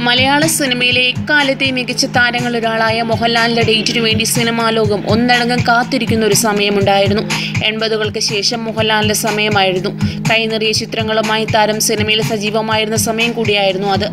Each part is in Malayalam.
മലയാള സിനിമയിലെ എക്കാലത്തെ മികച്ച താരങ്ങളൊരാളായ മോഹൻലാലിന്റെ ഡേറ്റിനു വേണ്ടി സിനിമാ ലോകം ഒന്നടങ്കം കാത്തിരിക്കുന്ന ഒരു സമയമുണ്ടായിരുന്നു. എൺപതുകൾക്ക് ശേഷം മോഹൻലാലിന്റെ സമയമായിരുന്നു. കൈനിറിയ ചിത്രങ്ങളുമായി താരം സിനിമയിൽ സജീവമായിരുന്ന സമയം കൂടിയായിരുന്നു അത്.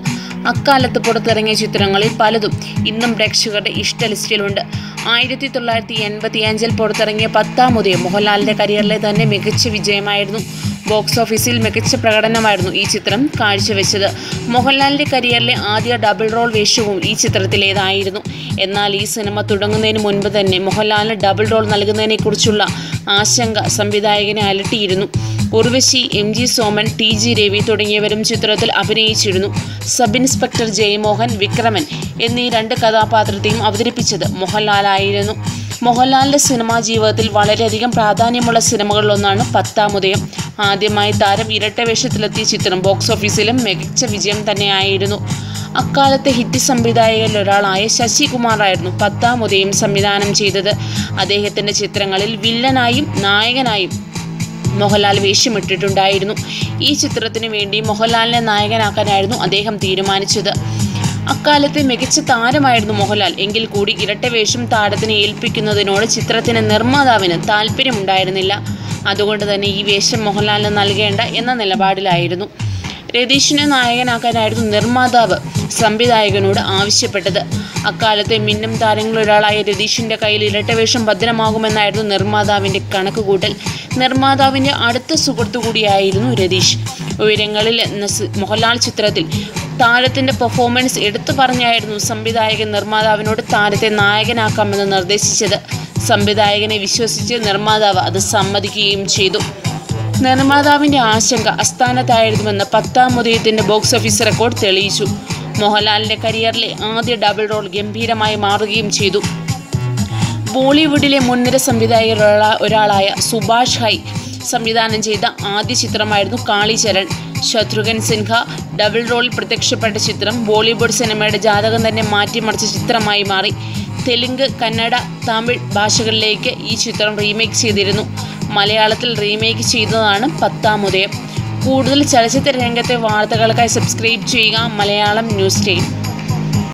അക്കാലത്ത് പുറത്തിറങ്ങിയ ചിത്രങ്ങളിൽ പലതും ഇന്നും പ്രേക്ഷകരുടെ ഇഷ്ട ലിസ്റ്റിലുണ്ട്. ആയിരത്തി തൊള്ളായിരത്തി എൺപത്തി അഞ്ചിൽ പുറത്തിറങ്ങിയ പത്താം ഉദയം മോഹൻലാലിന്റെ കരിയറിലെ തന്നെ മികച്ച വിജയമായിരുന്നു. ബോക്സ് ഓഫീസിൽ മികച്ച പ്രകടനമായിരുന്നു ഈ ചിത്രം കാഴ്ചവെച്ചത്. മോഹൻലാലിന്റെ കരിയറിലെ ആദ്യ ഡബിൾ റോൾ വേഷവും ഈ ചിത്രത്തിലേതായിരുന്നു. എന്നാൽ ഈ സിനിമ തുടങ്ങുന്നതിന് മുൻപ് തന്നെ മോഹൻലാലിന് ഡബിൾ റോൾ നൽകുന്നതിനെക്കുറിച്ചുള്ള ആശങ്ക സംവിധായകനെ അലട്ടിയിരുന്നു. Urvashi M G Soman T G Ravi തുടങ്ങിയവരും ചിത്രത്തിൽ അഭിനയിച്ചിരുന്നു. സബ് ഇൻസ്പെക്ടർ ജയമോഹൻ വിക്രമൻ എന്നീ രണ്ട് കഥാപാത്രത്തെയും അവതരിപ്പിച്ചത് മോഹൻലാലായിരുന്നു. മോഹൻലാലിന്റെ സിനിമാ ജീവിതത്തിൽ വളരെയധികം പ്രാധാന്യമുള്ള സിനിമകളിലൊന്നാണ് പത്താമുദയം ആദ്യമായി താരം ഇരട്ട വേഷത്തിലെത്തിയ ചിത്രം ബോക്സ് ഓഫീസിലും മികച്ച വിജയം തന്നെയായിരുന്നു. അക്കാലത്തെ ഹിറ്റ് സംവിധായകരിൽ ഒരാളായ ശശികുമാറായിരുന്നു പത്താമുദയം സംവിധാനം ചെയ്തത്. അദ്ദേഹത്തിന്റെ ചിത്രങ്ങളിൽ വില്ലനായും നായകനായും മോഹൻലാൽ വേഷ്യമിട്ടിട്ടുണ്ടായിരുന്നു ഈ ചിത്രത്തിന് വേണ്ടി മോഹൻലാലിനെ നായകനാക്കാനായിരുന്നു അദ്ദേഹം തീരുമാനിച്ചത്. അക്കാലത്തെ മികച്ച താരമായിരുന്നു മോഹൻലാൽ. എങ്കിൽ കൂടി ഇരട്ട വേഷം താരത്തിന് ഏൽപ്പിക്കുന്നതിനോട് ചിത്രത്തിന് നിർമ്മാതാവിന് താല്പര്യമുണ്ടായിരുന്നില്ല. അതുകൊണ്ട് തന്നെ ഈ വേഷം മോഹൻലാലിന് നൽകേണ്ട എന്ന നിലപാടിലായിരുന്നു. രതീഷിനെ നായകനാക്കാനായിരുന്നു നിർമ്മാതാവ് സംവിധായകനോട് ആവശ്യപ്പെട്ടത്. അക്കാലത്തെ മിന്നും താരങ്ങളൊരാളായ രതീഷിന്റെ കയ്യിൽ ഇരട്ടവേഷം ഭദ്രമാകുമെന്നായിരുന്നു നിർമ്മാതാവിന്റെ കണക്കുകൂട്ടൽ. നിർമ്മാതാവിന്റെ അടുത്ത സുഹൃത്തു കൂടിയായിരുന്നു രതീഷ്. ഉയരങ്ങളിൽ എന്ന മോഹൻലാൽ ചിത്രത്തിൽ താരത്തിന്റെ പെർഫോമൻസ് എടുത്തു പറഞ്ഞായിരുന്നു സംവിധായകൻ നിർമ്മാതാവിനോട് താരത്തെ നായകനാക്കാമെന്ന് നിർദ്ദേശിച്ചത്. സംവിധായകനെ വിശ്വസിച്ച് നിർമ്മാതാവ് അത് സമ്മതിക്കുകയും ചെയ്തു. നിർമ്മാതാവിന്റെ ആശങ്ക അസ്ഥാനത്തായിരുന്നുവെന്ന് പത്താം ഉദയത്തിന്റെ ബോക്സ് ഓഫീസ് റെക്കോർഡ് തെളിയിച്ചു. മോഹൻലാലിന്റെ കരിയറിലെ ആദ്യ ഡബിൾ റോൾ ഗംഭീരമായി മാറുകയും ചെയ്തു. ബോളിവുഡിലെ മുൻനിര സംവിധായകരുള്ള ഒരാളായ സുഭാഷ് ഹൈ സംവിധാനം ചെയ്ത ആദ്യ ചിത്രമായിരുന്നു കാളിചരൺ. ശത്രുഘൻ സിൻഹ ഡബിൾ റോളിൽ പ്രത്യക്ഷപ്പെട്ട ചിത്രം ബോളിവുഡ് സിനിമയുടെ ജാതകം തന്നെ മാറ്റിമറിച്ച ചിത്രമായി മാറി. തെലുങ്ക് കന്നഡ തമിഴ് ഭാഷകളിലേക്ക് ഈ ചിത്രം റീമേക്ക് ചെയ്തിരുന്നു. മലയാളത്തിൽ റീമേക്ക് ചെയ്തതാണ് പത്താം ഉദയം കൂടുതൽ ചലച്ചിത്ര രംഗത്തെ വാർത്തകൾക്കായി സബ്സ്ക്രൈബ് ചെയ്യുക മലയാളം ന്യൂസ് ടൈം